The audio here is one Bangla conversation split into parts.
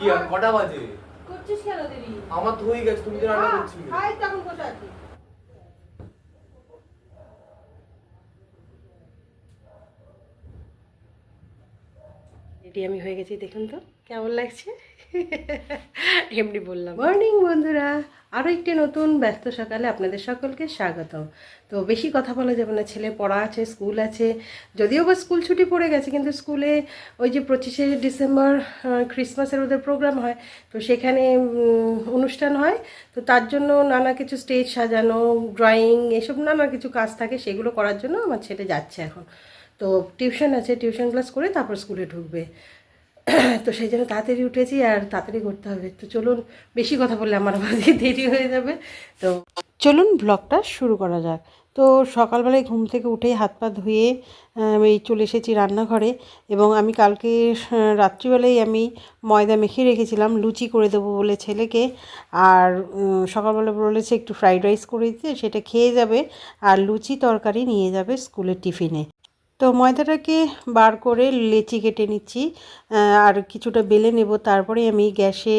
কি আর কটা বাজে? করছিস কেন দেরি আমার তো হয়ে গেছে তুমি তো রান্না করছিলে। হাই তখন কোথায় আছিস? রেডি আমি হয়ে গেছি দেখুন তো কেমন লাগছে? এমনি বললাম। মর্নিং বন্ধুরা আরও একটি নতুন ব্যস্ত সকালে আপনাদের সকলকে স্বাগতম। তো বেশি কথা বলা যাবে না, ছেলে পড়া আছে, স্কুল আছে, যদিও বা স্কুল ছুটি পড়ে গেছে, কিন্তু স্কুলে ওই যে পঁচিশে ডিসেম্বর ক্রিসমাসের ওদের প্রোগ্রাম হয়, তো সেখানে অনুষ্ঠান হয়। তো তার জন্য নানা কিছু স্টেজ সাজানো ড্রয়িং এসব নানা কিছু কাজ থাকে, সেগুলো করার জন্য আমার ছেলে যাচ্ছে এখন। তো টিউশন আছে, টিউশন ক্লাস করে তারপর স্কুলে ঢুকবে। তো সেই জন্য তাড়াতাড়ি উঠেছি আর তাড়াতাড়ি করতে হবে। তো চলুন, বেশি কথা বললে আমার আবার দেরি হয়ে যাবে। তো চলুন ব্লগটা শুরু করা যাক। তো সকালবেলায় ঘুম থেকে উঠেই হাত পা ধুয়ে এই চলে এসেছি রান্নাঘরে এবং আমি কালকে রাত্রিবেলায় আমি ময়দা মেখে রেখেছিলাম, লুচি করে দেবো বলে ছেলেকে। আর সকালবেলা বলেছে একটু ফ্রাইড রাইস করে দিতে, সেটা খেয়ে যাবে আর লুচি তরকারি নিয়ে যাবে স্কুলের টিফিনে। তো ময়দাটাকে বার করে লেচি কেটে নিচ্ছি আর কিছুটা বেলে নেব তারপরে আমি গ্যাসে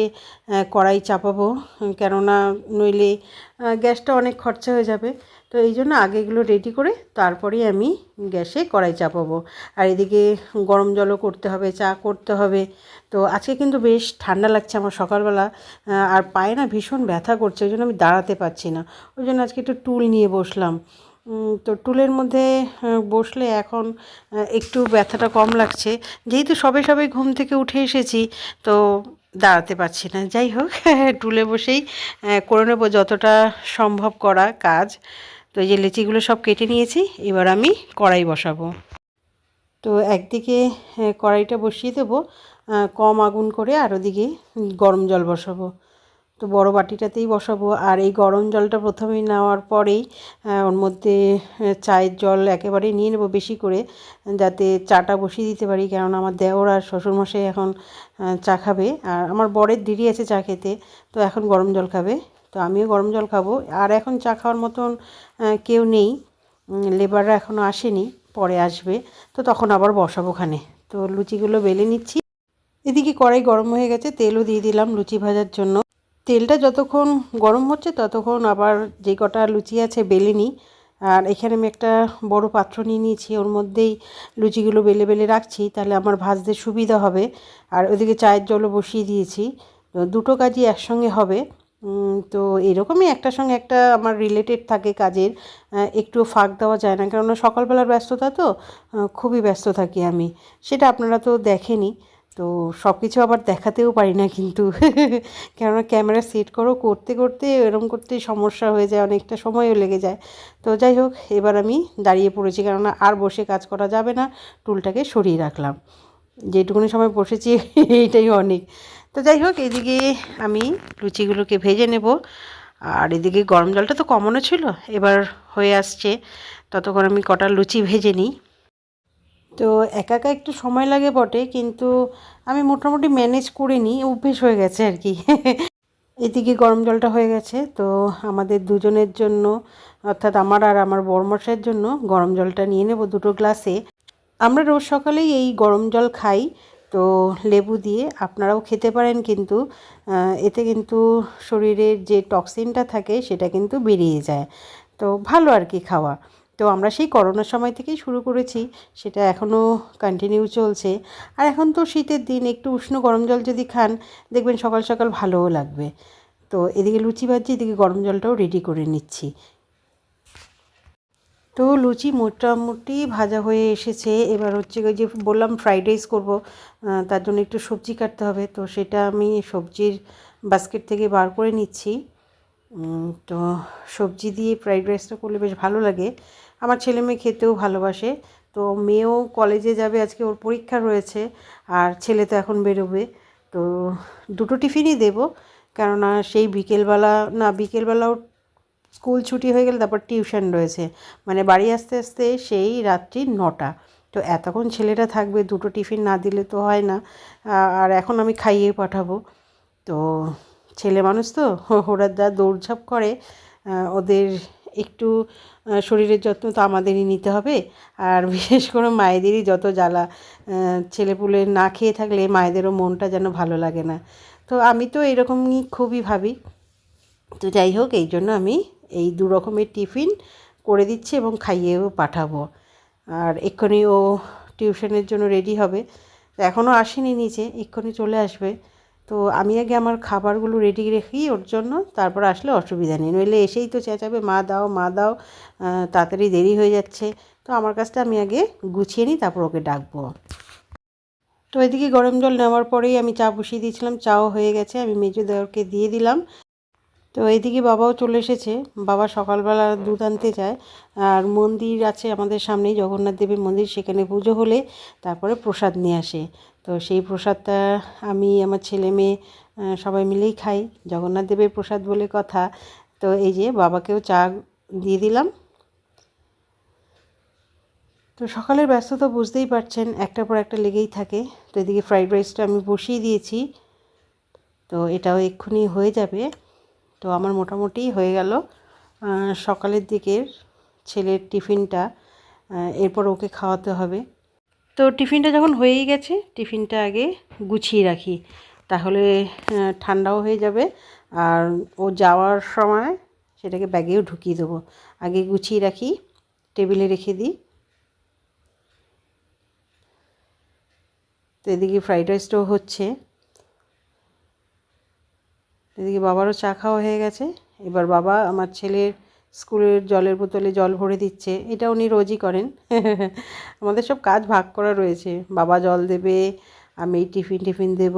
কড়াই চাপাবো, কেননা নইলে গ্যাসটা অনেক খরচা হয়ে যাবে। তো এই জন্য আগে এগুলো রেডি করে তারপরে আমি গ্যাসে কড়াই চাপাবো। আর এদিকে গরম জলও করতে হবে, চা করতে হবে। তো আজকে কিন্তু বেশ ঠান্ডা লাগছে আমার সকালবেলা আর পায়ে না ভীষণ ব্যথা করছে, ওই জন্য আমি দাঁড়াতে পারছি না। ওই জন্য আজকে একটু টুল নিয়ে বসলাম। তো টুলের মধ্যে বসলে এখন একটু ব্যথাটা কম লাগছে। যেহেতু সবে সবে ঘুম থেকে উঠে এসেছি, তো দাঁড়াতে পারছি না। যাই হোক, টুলে বসেই করে নেব যতটা সম্ভব করা কাজ। তো এই যে লেচিগুলো সব কেটে নিয়েছি, এবার আমি কড়াই বসাবো। তো একদিকে কড়াইটা বসিয়ে দেবো কম আগুন করে আর ওদিকে গরম জল বসাবো। তো বড় বাটিটাতেই বসাবো। আর এই গরম জলটা প্রথমেই নেওয়ার পরেই ওর মধ্যে চায়ের জল একেবারেই নিয়ে নেব বেশি করে, যাতে চাটা বসিয়ে দিতে পারি। কেননা আমার দেওর আর শ্বশুরমশাই এখন চা খাবে। আর আমার বরের দেরি আছে চা খেতে, তো এখন গরম জল খাবে। তো আমিও গরম জল খাব। আর এখন চা খাওয়ার মতন কেউ নেই। লেবাররা এখনও আসেনি, পরে আসবে। তো তখন আবার বসাবো ওখানে। তো লুচিগুলো বেলে নিচ্ছি। এদিকে কড়াই গরম হয়ে গেছে, তেলও দিয়ে দিলাম লুচি ভাজার জন্য। তেলটা যতক্ষণ গরম হচ্ছে, ততক্ষণ আবার যে কটা লুচি আছে বেলে নিই আর এখানে আমি একটা বড় পাত্র নিয়ে নিয়েছি, ওর মধ্যেই লুচিগুলো বেলে বেলে রাখছি, তাহলে আমার ভাজতে সুবিধা হবে। আর ওদিকে চায়ের জলও বসিয়ে দিয়েছি। দুটো কাজই একসঙ্গে হবে। তো এরকমই একটার সঙ্গে একটা আমার রিলেটেড থাকে কাজের। একটুও ফাঁক দেওয়া যায় না, কেননা সকালবেলার ব্যস্ততা তো খুবই ব্যস্ত থাকি আমি। সেটা আপনারা তো দেখেনি। তো সব কিছু আবার দেখাতেও পারি না কিন্তু কেননা ক্যামেরা সেট করো, করতে করতে এরম করতে সমস্যা হয়ে যায়, অনেকটা সময়ও লেগে যায়। তো যাই হোক, এবার আমি দাঁড়িয়ে পড়েছি কেননা আর বসে কাজ করা যাবে না, টুলটাকে সরিয়ে রাখলাম। যেটুকুনি সময় বসেছি এইটাই অনেক। তো যাই হোক, এদিকে আমি লুচিগুলোকে ভেজে নেব। আর এদিকে গরম জলটা তো কমানো ছিল, এবার হয়ে আসছে, ততক্ষণ আমি কটা লুচি ভেজে নিই। তো একা একা একটু সময় লাগে বটে, কিন্তু আমি মোটামুটি ম্যানেজ করে নিই অভ্যেস হয়ে গেছে আর কি। এদিকে গরম জলটা হয়ে গেছে, তো আমাদের দুজনের জন্য, অর্থাৎ আমার আর আমার বড়মশাইয়ের জন্য গরম জলটা নিয়ে নেব দুটো গ্লাসে আমরা রোজ সকালেই এই গরম জল খাই, তো লেবু দিয়ে আপনারাও খেতে পারেন কিন্তু এতে কিন্তু শরীরের যে টক্সিনটা থাকে সেটা কিন্তু বেরিয়ে যায়। তো ভালো আর কি খাওয়া। তো আমরা সেই করোনার সময় থেকেই শুরু করেছি, সেটা এখনও কন্টিনিউ চলছে। আর এখন তো শীতের দিন, একটু উষ্ণ গরম জল যদি খান, দেখবেন সকাল সকাল ভালোও লাগবে। তো এদিকে লুচি ভাজছি, এদিকে গরম জলটাও রেডি করে নিচ্ছি। তো লুচি মোটামুটি ভাজা হয়ে এসেছে। এবার হচ্ছে যে বললাম ফ্রাইড রাইস করব তার জন্য একটু সবজি কাটতে হবে। তো সেটা আমি সবজির বাস্কেট থেকে বার করে নিচ্ছি। তো সবজি দিয়ে ফ্রাইড রাইসটা করলে বেশ ভালো লাগে। আমার ছেলে মেয়ে খেতেও ভালোবাসে। তো মেয়েও কলেজে যাবে, আজকে ওর পরীক্ষা রয়েছে, আর ছেলে তো এখন বেরোবে। তো দুটো টিফিনই দেবো, কেননা সেই বিকেলবেলা, না, বিকেলবেলাও স্কুল ছুটি হয়ে গেলে তারপর টিউশন রয়েছে। মানে বাড়ি আসতে আসতে সেই রাত্রি নটা। তো এতক্ষণ ছেলেটা থাকবে, দুটো টিফিন না দিলে তো হয় না। আর এখন আমি খাইয়ে পাঠাবো। তো ছেলে মানুষ তো, ওরা যা দৌড়ঝাঁপ করে ওদের একটু শরীরের যত্ন তো আমাদেরই নিতে হবে। আর বিশেষ করে মায়েদেরই যত জ্বালা ছেলেপুলে না খেয়ে থাকলে মায়েদেরও মনটা যেন ভালো লাগে না। তো আমি তো এরকমই খুবই ভাবি। তো যাই হোক, এই জন্য আমি এই দু রকমের টিফিন করে দিচ্ছি এবং খাইয়েও পাঠাবো। আর এক্ষুনি ও টিউশনের জন্য রেডি হবে। এখনও আসেনি নিচে, এক্ষুনি চলে আসবে। তো আমি আগে আমার খাবারগুলো রেডি রেখি ওর জন্য তারপর আসলে অসুবিধা নেই। নইলে এসেই তো চেঁচাবে, মা দাও মা দাও তাড়াতাড়ি দেরি হয়ে যাচ্ছে। তো আমার কাজটা আমি আগে গুছিয়ে নিই, তারপর ওকে ডাকবো। তো এদিকে গরম জল নেওয়ার পরেই আমি চা বসিয়ে দিয়েছিলাম, চাও হয়ে গেছে, আমি মেজো দেওয়ারকে দিয়ে দিলাম। তো এদিকে বাবাও চলে এসেছে, বাবা সকালবেলা দুধ আনতে যায়। আর মন্দির আছে আমাদের সামনেই, জগন্নাথ দেবের মন্দির, সেখানে পুজো হলে তারপরে প্রসাদ নিয়ে আসে। তো সেই প্রসাদটা আমি, আমার ছেলে মেয়ে সবাই মিলেই খাই। জগন্নাথ দেবের প্রসাদ বলে কথা। তো এই যে বাবাকেও চা দিয়ে দিলাম। তো সকালের ব্যস্ততা বুঝতেই পারছেন, একটার পর একটা লেগেই থাকে। তো এদিকে ফ্রাইড রাইসটা আমি বসিয়ে দিয়েছি। তো এটাও এক্ষুনি হয়ে যাবে। তো আমার মোটামুটি হয়ে গেল। সকালের দিকের ছেলের টিফিনটা এরপর ওকে খাওয়াতে হবে। তো টিফিনটা যখন হয়েই গেছে, টিফিনটা আগে গুছিয়ে রাখি। তাহলে ঠান্ডাও হয়ে যাবে আর ও যাওয়ার সময় সেটাকে ব্যাগেও ঢুকিয়ে দেবো। আগে গুছিয়ে রাখি, টেবিলে রেখে দিই। তো এদিকে ফ্রাইড রাইসটাও হচ্ছে। এদিকে বাবারও চা খাওয়া হয়ে গেছে। এবার বাবা, আমার ছেলের স্কুলের জলের বোতলে জল ভরে দিচ্ছে, এটা উনি রোজই করেন। আমাদের সব কাজ ভাগ করা রয়েছে। বাবা জল দেবে, আমি টিফিন টিফিন দেব,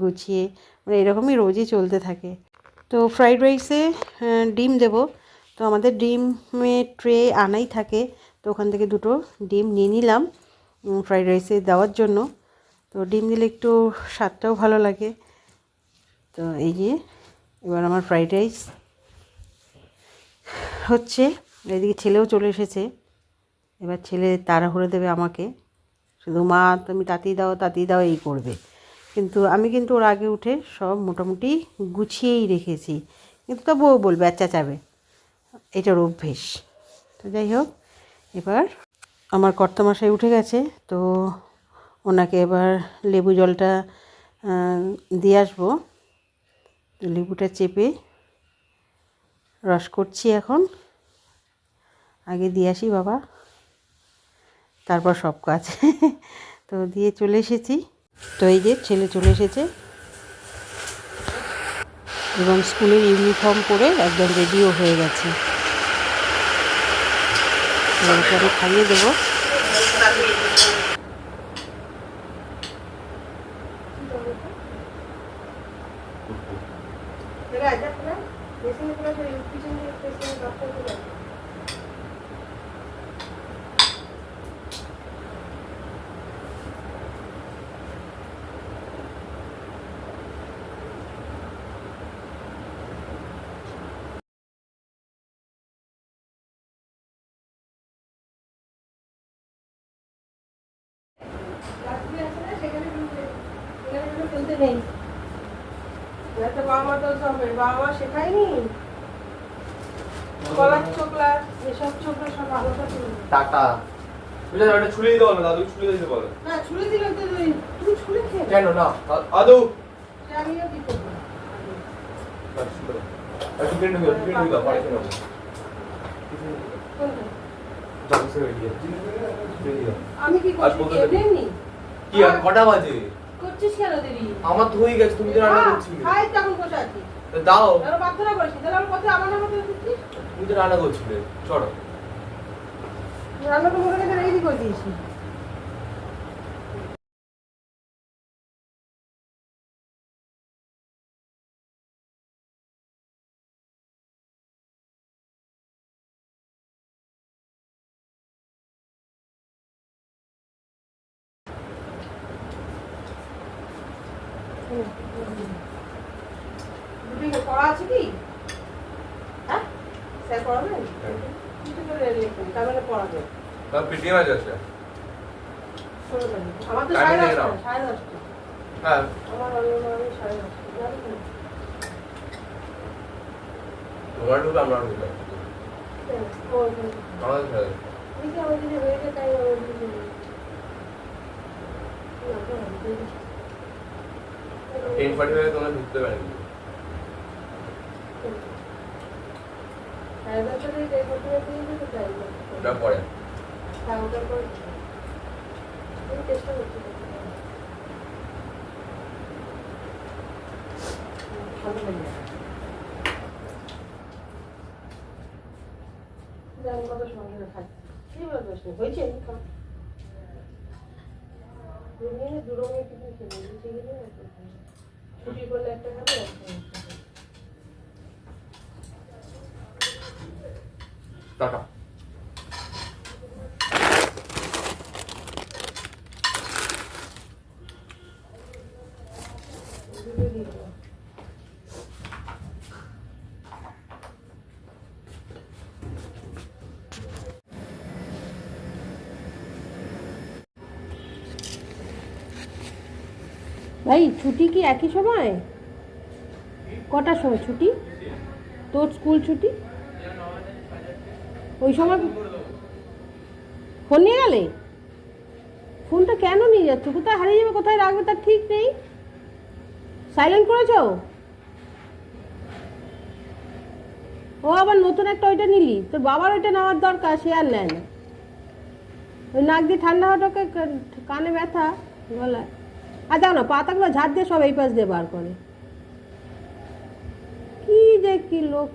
গুছিয়ে মানে এরকমই রোজই চলতে থাকে। তো ফ্রাইড রাইসে ডিম দেব। তো আমাদের ডিমের ট্রে আনাই থাকে, তো ওখান থেকে দুটো ডিম নিয়ে নিলাম ফ্রাইড রাইসে দেওয়ার জন্য। তো ডিম দিলে একটু স্বাদটাও ভালো লাগে। তো এই যে, এবার আমার ফ্রাইড রাইস। হচ্ছে, এদিকে ছেলেও চলে এসেছে। এবার ছেলে তাড়াহুড়ো দেবে আমাকে। শুধু, মা, তুমি তাঁতি দাও তাঁতি দাও, এই করবে। কিন্তু আমি কিন্তু ওর আগে উঠে সব মোটামুটি গুছিয়েই রেখেছি। কিন্তু তবুও বলবে আচ্ছা চাবে এটার অভ্যেস। তো যাই হোক, এবার আমার কর্তামশাই উঠে গেছে। তো ওনাকে এবার লেবু জলটা দিয়ে আসব। লেবুটা চেপে রস করছি এখন। আগে দিয়ে আসি বাবা। তারপর সব কাজ। তো দিয়ে চলে এসেছি। তো এই যে ছেলে চলে এসেছে। এবং স্কুলের ইউনিফর্ম পরে একদম রেডিও হয়ে গেছে। খাইয়ে ওকে আমি খাইয়ে দেবো বাবা মা তো সব বাবা মা শেখায়নি কলার এসব সব টাটা। বুঝলে ওটা ছুলে দিতে বলো দাদু ছুলে দিতে বলো। না ছুলে দিলে তো তুমি ছুলে খেয়ে কেন না? আদৌ আমিও কি করব। আমি কি কটা বাজে? করছিস কেন দেরি আমার তো হয়ে গেছে তুমি তো রান্না করছিস খাই তখন বসে আছি। তো দাও। ধরো বাচ্চারা করেছি তাহলে আমার কথা আমার নামে করছিস তুমি তো রান্না করছিলে চলো। রান্না তো মনে করে রেডি করে দিয়েছি দুটো পড়া আছে কি হ্যাঁ স্যার পড়াবেন কিছু করে লিখুন তার মানে পড়াবেন তার পেটিএম আছে আছে আমার তো টাইমে সাড়ে দেখে দশটা নাও। সাড়ে দশটা হ্যাঁ আমার অন্য আমি সাড়ে দশটা জানি তো? তোমার ঢুকে আমরা ঢুকে ও, আমাদের খেলা দেখি আমার হয়ে। যায় তাই আমার যদি না, না, যদি- টেন ফর্টি ফাইভে তোমরা ঢুকতে পারেনি। ওটা পরে। হ্যাঁ, ওটার চেষ্টা করছি ভালো কিছু খেলে। ছুটি একটা দুটো দিয়ে দেবো। ভাই, ছুটি কি একই সময়? কটার সময় ছুটি? তোর স্কুল ছুটি? ওই সময় ফোন নিয়ে গেলে? ফোনটা কেন নিয়ে যাচ্ছ? কোথায় হারিয়ে যাবে, কোথায় রাখবে তার ঠিক নেই। সাইলেন্ট করেছ? ও আবার নতুন একটা ওইটা নিলি। তোর বাবার ওইটা নেওয়ার দরকার, সে আর নেয় না। ওই নাক দিয়ে ঠান্ডা হওয়াটাকে কানে ব্যথা, গলায়। আর দেখো না, পাতাগুলো ঝাড় দিয়ে সব এই পাশ দিয়ে বার করে। কি যে কি লোক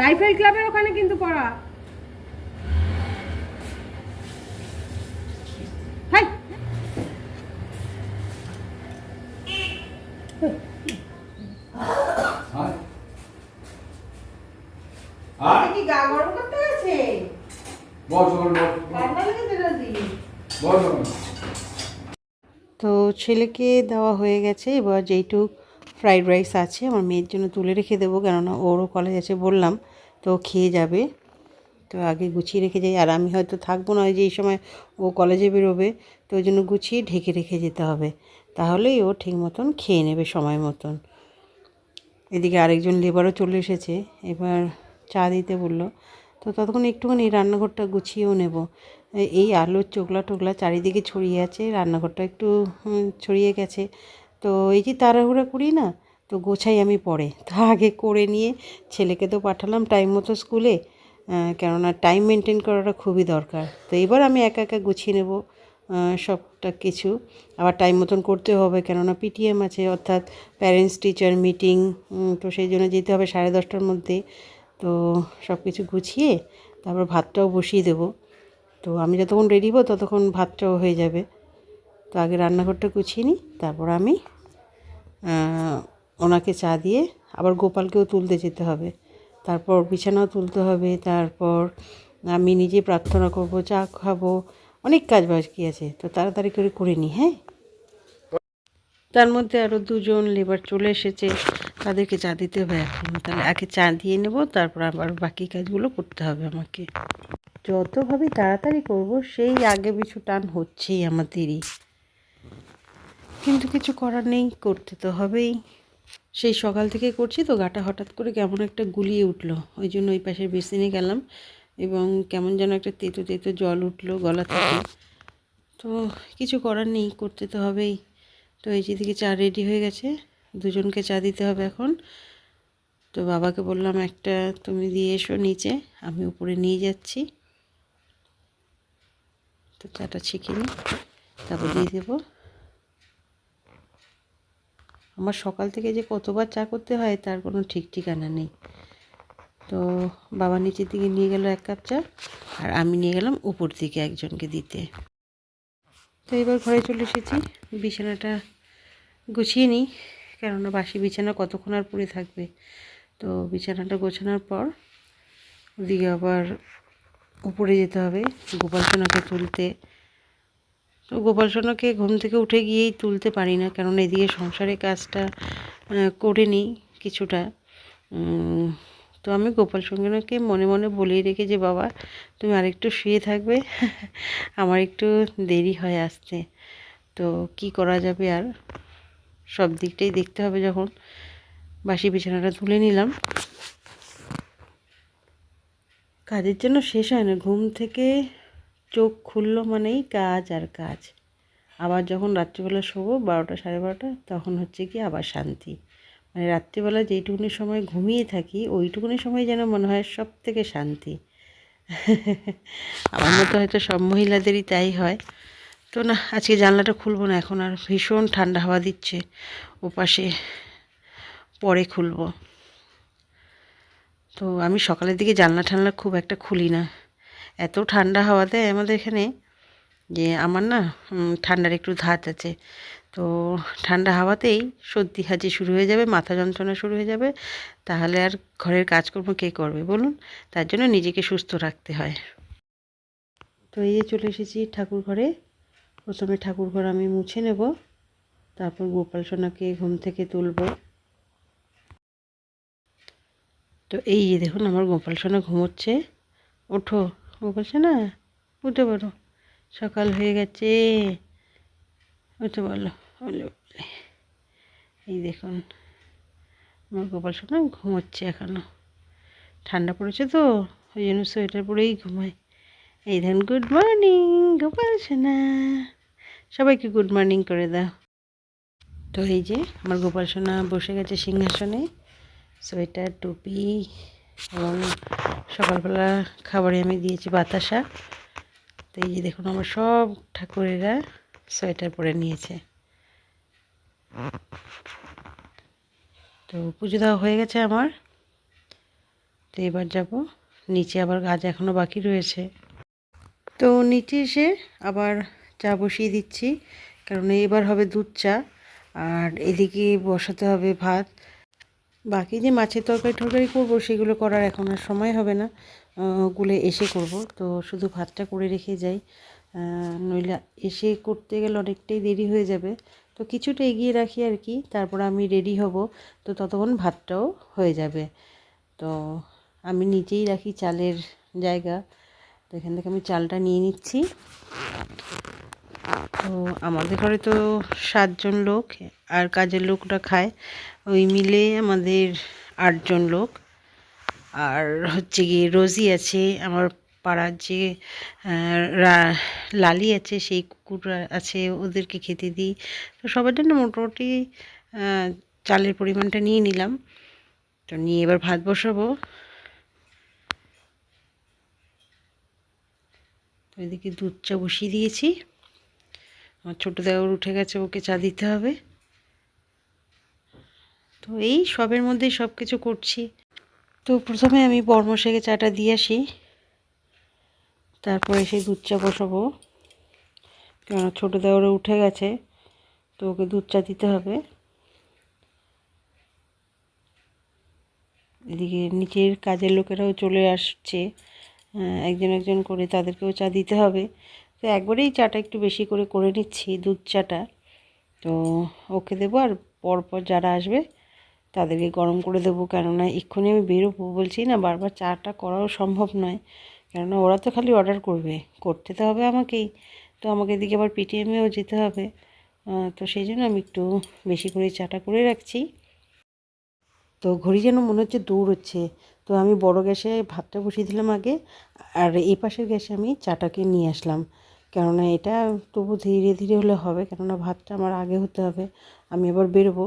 রাইফেল ক্লাবের ওখানে কিন্তু পড়া। হাই! আর কি গা গরম করতে গেছে? ঠান্ডা তো ছেলেকে দেওয়া হয়ে গেছে এবার যেইটুক ফ্রাইড রাইস আছে আমার মেয়ের জন্য তুলে রেখে দেবো কেননা ওরও কলেজ আছে বললাম তো ও খেয়ে যাবে। তো আগে গুছিয়ে রেখে যাই আর আমি হয়তো থাকব না ওই যে এই সময় ও কলেজে বেরোবে তো ওই জন্য গুছিয়ে ঢেকে রেখে যেতে হবে। তাহলেই ও ঠিক মতন খেয়ে নেবে সময় মতন। এদিকে আরেকজন লেবারও চলে এসেছে এবার চা দিতে বলল। তো ততক্ষণ একটুখানি রান্নাঘরটা গুছিয়েও নেব। এই আলুর চোকলা টোকলা চারিদিকে ছড়িয়ে আছে, রান্নাঘরটা একটু ছড়িয়ে গেছে। তো এই যে তাড়াহুড়া করি না, তো গোছাই আমি পরে। তা আগে করে নিয়ে ছেলেকে তো পাঠালাম টাইম মতো স্কুলে কেননা টাইম মেনটেন করাটা খুবই দরকার। তো এবার আমি একা একা গুছিয়ে নেব সবটা কিছু। আবার টাইম মতন করতে হবে, কেননা পিটিএম আছে, অর্থাৎ প্যারেন্টস টিচার মিটিং তো সেই জন্য যেতে হবে সাড়ে দশটার মধ্যে। তো সব কিছু গুছিয়ে তারপর ভাতটাও বসিয়ে দেবো। তো আমি যতক্ষণ রেডি হব ততক্ষণ ভাতটাও হয়ে যাবে। তো আগে রান্নাঘরটা গুছিয়ে নিই, তারপর আমি ওনাকে চা দিয়ে আবার গোপালকেও তুলতে যেতে হবে। তারপর বিছানাও তুলতে হবে, তারপর আমি নিজে প্রার্থনা করব, চা খাব, অনেক কাজ বাজ কি আছে। তো তাড়াতাড়ি করে করে নিই হ্যাঁ? তার মধ্যে আরও দুজন লেবার চলে এসেছে। তাদেরকে চা দিতে হবে এখন। তাহলে আগে চা দিয়ে নেব, তারপর আবার বাকি কাজগুলো করতে হবে আমাকে। যতভাবে তাড়াতাড়ি করব, সেই আগে পিছু টান হচ্ছেই আমাদেরই কিন্তু কিছু করার নেই, করতে তো হবেই। সেই সকাল থেকে করছি তো, গাটা হঠাৎ করে কেমন একটা গুলিয়ে উঠল। ওই জন্য ওই পাশের বেসিনে গেলাম এবং কেমন যেন একটা তেতো তেতো জল উঠল গলা থেকে। তো কিছু করার নেই, করতে তো হবেই। তো এই যেদিকে চা রেডি হয়ে গেছে। দুজনকে চা দিতে হবে এখন। তো বাবাকে বললাম, একটা তুমি দিয়ে এসো নিচে, আমি উপরে নিয়ে যাচ্ছি। তো চাটা ছেঁকে নিই, তারপর দিয়ে দেবো। আমার সকাল থেকে যে কতবার চা করতে হয়, তার কোনো ঠিক ঠিকানা নেই। তো বাবা নিচের দিকে নিয়ে গেল এক কাপ চা, আর আমি নিয়ে গেলাম উপর দিকে একজনকে দিতে। তো এবার ঘরে চলে এসেছি, বিছানাটা গুছিয়ে নিই। কেননা বাসি বিছানা কতক্ষণ আর পড়ে থাকবে? তো বিছানাটা গোছানোর পর ওদিকে আবার উপরে যেতে হবে গোপাল সোনাকে তুলতে। তো গোপাল সোনাকে ঘুম থেকে উঠে গিয়েই তুলতে পারি না, কেননা এদিকে সংসারের কাজটা করে নিই কিছুটা। তো আমি গোপাল মনে মনে বলেই রেখে যে, বাবা, তুমি আরেকটু শুয়ে থাকবে, আমার একটু দেরি হয় আসতে। তো কি করা যাবে আর? সব দিকটাই দেখতে হবে যখন। বাসি বিছানাটা তুলে নিলাম। কাজের জন্য শেষ হয় না। ঘুম থেকে চোখ খুললো মানেই কাজ আর কাজ। আবার যখন রাত্রিবেলা শোবো, বারোটা, সাড়ে বারোটা, তখন হচ্ছে কি আবার শান্তি। মানে রাত্রিবেলা যেইটুকুনি সময় ঘুমিয়ে থাকি, ওইটুকুনি সময় যেন মনে হয় সব থেকে শান্তি। আমার মতো হয়তো সব মহিলাদেরই তাই হয়। তো না, আজকে জানলাটা খুলবো না, এখন আর ভীষণ ঠান্ডা হাওয়া দিচ্ছে। ওপাশে পরে খুলবো। তো আমি সকালের দিকে জানলা ঠান্ডা খুব একটা খুলি না। এত ঠান্ডা হাওয়া দেয় আমাদের এখানে যে আমার না ঠান্ডার একটু ধাত আছে। তো ঠান্ডা হাওয়াতেই সর্দি হাজি শুরু হয়ে যাবে, মাথা যন্ত্রণা শুরু হয়ে যাবে। তাহলে আর ঘরের কাজকর্ম কে করবে বলুন? তার জন্য নিজেকে সুস্থ রাখতে হয়। তো এই চলে এসেছি ঠাকুর ঘরে। প্রথমে ঠাকুর ঘর আমি মুছে নেব, তারপর গোপাল সোনাকে ঘুম থেকে তুলবো। তো এই যে দেখুন আমার গোপাল সোনা ঘুমোচ্ছে। ওঠো, গোপাল সোনা, উঠে পারো সকাল হয়ে গেছে। উঠে বলো, বলে বলে। এই দেখুন, আমার গোপাল সোনা ঘুমোচ্ছে এখনও। ঠান্ডা পড়েছে তো, ওই জন্য সোয়েটার পরেই ঘুমায়। এই দেখুন গুড মর্নিং গোপাল সোনা। সবাইকে গুড মর্নিং করে দাও। তো এই যে আমার গোপাল সোনা বসে গেছে সিংহাসনে, সোয়েটার, টুপি এবং সকালবেলা খাবারে আমি দিয়েছি বাতাসা। তো এই যে দেখুন আমার সব ঠাকুরেরা সোয়েটার পরে নিয়েছে। তো পুজো দেওয়া হয়ে গেছে আমার। তো এবার যাব। নিচে আবার গাছ এখনও বাকি রয়েছে। তো নিচে এসে আবার চা বসিয়ে দিচ্ছি, কারণ এবার হবে দুধ চা, আর এদিকে বসাতে হবে ভাত। বাকি যে মাছের তরকারি টরকারি করব, সেগুলো করার এখন আর সময় হবে না। ওগুলো এসে করব, তো শুধু ভাতটা করে রেখে যাই। নইলে এসে করতে গেলে অনেকটাই দেরি হয়ে যাবে। তো কিছুটা এগিয়ে রাখি আর কি, তারপর আমি রেডি হব। তো ততক্ষণ ভাতটাও হয়ে যাবে। তো আমি নিজেই রাখি চালের জায়গা। তো এখান থেকে আমি চালটা নিয়ে নিচ্ছি। তো আমাদের ঘরে তো সাতজন লোক আর কাজের লোকরা খায়। ওই মিলে আমাদের আটজন লোক। আর হচ্ছে গিয়ে রোজি আছে আমার পাড়ার যে লালি আছে, সেই কুকুর আছে, ওদেরকে খেতে দিই। তো সবার জন্য মোটামুটি চালের পরিমাণটা নিয়ে নিলাম। তো নিয়ে এবার ভাত বসাবো। তো এদিকে দুধ চা বসিয়ে দিয়েছি। আমার ছোটো দেওয়ার উঠে গেছে, ওকে চা দিতে হবে। তো এই সবের মধ্যেই সব কিছু করছি। তো প্রথমে আমি বর্মশাকে চাটা দিয়ে আসি। তারপরে সেই দুধ চা বসাবো। কেন ছোটো দেওয়ারে উঠে গেছে, তো ওকে দুধ চা দিতে হবে। এদিকে নিচের কাজের লোকেরাও চলে আসছে। একজন একজন করে তাদেরকেও চা দিতে হবে। তো একবারেই চাটা একটু বেশি করে করে নিচ্ছি, দুধ চাটা। তো ওকে দেবো আর পরপর যারা আসবে তাদেরকে গরম করে দেবো। কেননা এক্ষুনি আমি বেরোবো, বলছি না বারবার চাটা করাও সম্ভব নয়। কেননা ওরা তো খালি অর্ডার করবে, করতে তো হবে আমাকেই। তো আমাকে এদিকে আবার পিটিএমেও যেতে হবে। তো সেই জন্য আমি একটু বেশি করে চাটা করে রাখছি। তো ঘড়ি যেন মনে হচ্ছে দৌড়চ্ছে। তো আমি বড় গ্যাসে ভাতটা বসিয়ে দিলাম আগে, আর এই পাশের গ্যাসে আমি চাটাকে নিয়ে আসলাম। কেননা এটা তবু ধীরে ধীরে হলে হবে, কেননা ভাতটা আমার আগে হতে হবে, আমি আবার বেরোবো।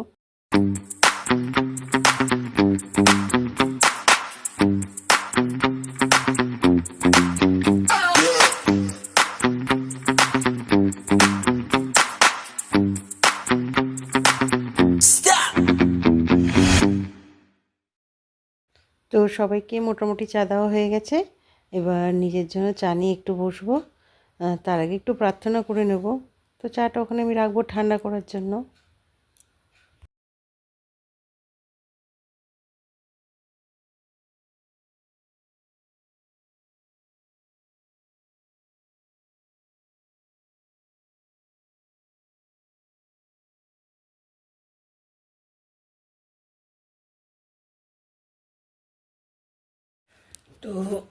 সবাইকে মোটামুটি চা দেওয়া হয়ে গেছে। এবার নিজের জন্য চা নিয়ে একটু বসবো। তার আগে একটু প্রার্থনা করে নেব। তো চাটা ওখানে আমি রাখব ঠান্ডা করার জন্য। তো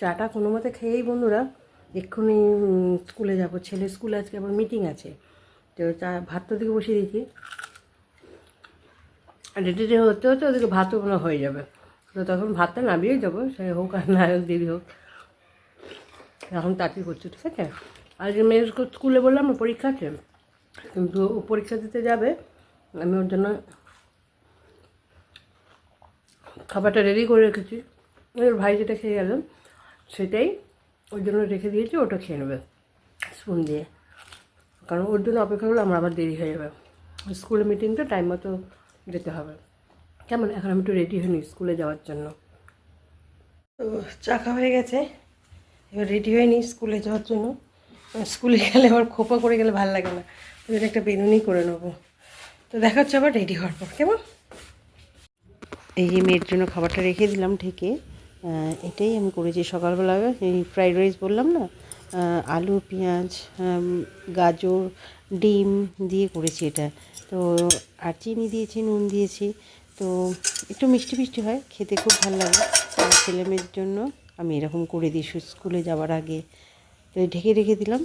চাটা কোনো মতে খেয়েই বন্ধুরা এক্ষুনি স্কুলে যাব। ছেলে স্কুলে আজকে আবার মিটিং আছে। তো চা, ভাত তো দিকে বসিয়ে দিয়েছি। আর রেডি হতে হতে ওদিকে ভাতও মনে হয়ে যাবে। তো তখন ভাতটা নামিয়ে যাব। সে হোক আর না হোক, দেরি হোক। এখন তাড়াতাড়ি করছি, ঠিক আছে? আজকে মেয়ের স্কু- স্কুলে বললাম পরীক্ষা আছে। কিন্তু ও পরীক্ষা দিতে যাবে। আমি ওর জন্য খাবারটা রেডি করে রেখেছি। ওর ভাই যেটা খেয়ে গেল, সেটাই ওর জন্য রেখে দিয়েছি, ওটা খেয়ে নেবে স্পুন দিয়ে। কারণ ওর জন্য অপেক্ষা করলে আমার আবার দেরি হয়ে যাবে। স্কুলে মিটিংটা টাইম মতো যেতে হবে। কেমন? এখন আমি একটু রেডি হইনি স্কুলে যাওয়ার জন্য। তো চাকা হয়ে গেছে। এবার রেডি হয়ে নিই স্কুলে যাওয়ার জন্য। স্কুলে গেলে আবার খোপা করে গেলে ভালো লাগে না। ওই জন্য একটা বেনুনি করে নেব। তো দেখা হচ্ছে আবার রেডি হওয়ার পর। কেমন? এই যে মেয়ের জন্য খাবারটা রেখে দিলাম ঢেকে। এটাই আমি করেছি। সকালবেলা এই ফ্রাইড রাইস বললাম না আলু, পেঁয়াজ গাজর, ডিম দিয়ে করেছি এটা। তো আর চিনি দিয়েছি, নুন দিয়েছি। তো একটু মিষ্টি মিষ্টি হয়, খেতে খুব ভালো লাগে। আর ছেলে মেয়ের জন্য আমি এরকম করে দিই স্কুলে যাওয়ার আগে। তো ঢেকে রেখে দিলাম।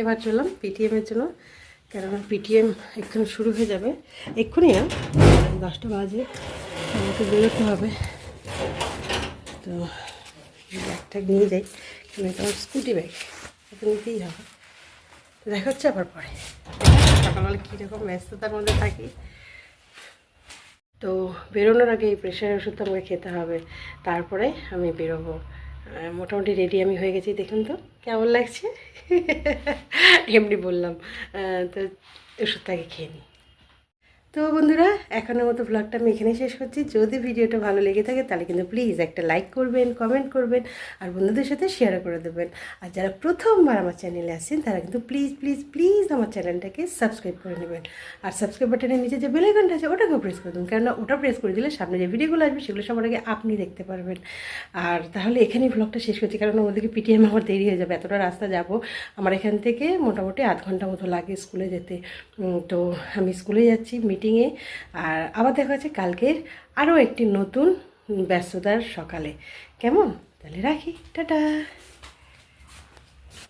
এবার চললাম পিটিএমের জন্য। কেননা পিটিএম এক্ষুনি শুরু হয়ে যাবে। এক্ষুনি না, দশটা বাজে। আমাকে বেরোতে হবে। তো ব্যাগটা নিয়ে যাই। কেন এটা আমার স্কুটি ব্যাগ, এটা নিতেই হবে। দেখা হচ্ছে আবার পরে। সকালবেলা কীরকম ব্যস্ততার মধ্যে থাকি। তো বেরোনোর আগে এই প্রেশারের ওষুধটা আমাকে খেতে হবে। তারপরে আমি বেরোবো। মোটামুটি রেডি আমি হয়ে গেছি, দেখুন তো, কেমন লাগছে? এমনি বললাম তো ওষুধটাকে খেয়ে নিই। তো বন্ধুরা, এখনের মতো ব্লগটা আমি এখানে শেষ করছি। যদি ভিডিওটা ভালো লেগে থাকে, তাহলে কিন্তু প্লিজ একটা লাইক করবেন কমেন্ট করবেন, আর বন্ধুদের সাথে শেয়ার করে দেবেন। আর যারা প্রথমবার আমার চ্যানেলে আসছেন, তারা কিন্তু প্লিজ প্লিজ প্লিজ আমার চ্যানেলটাকে সাবস্ক্রাইব করে নেবেন। আর সাবস্ক্রাইব বাটনের নিচে যে বেলাইকনটা আছে, ওটাকেও প্রেস করে দেবেন। কেননা ওটা প্রেস করে দিলে সামনে যে ভিডিওগুলো আসবে, সেগুলো সবার আগে আপনি দেখতে পারবেন। আর তাহলে এখানেই ব্লগটা শেষ করছি, কারণ ওদেরকে পিটিএম আমার দেরি হয়ে যাবে। এতটা রাস্তা যাব। আমার এখান থেকে মোটামুটি আধ ঘণ্টা মতো লাগে স্কুলে যেতে। তো আমি স্কুলে যাচ্ছি মিটিংয়ে আর আবার দেখা হচ্ছে কালকের আরও একটি নতুন ব্যস্ততার সকালে। কেমন? তাহলে রাখি। টাটা।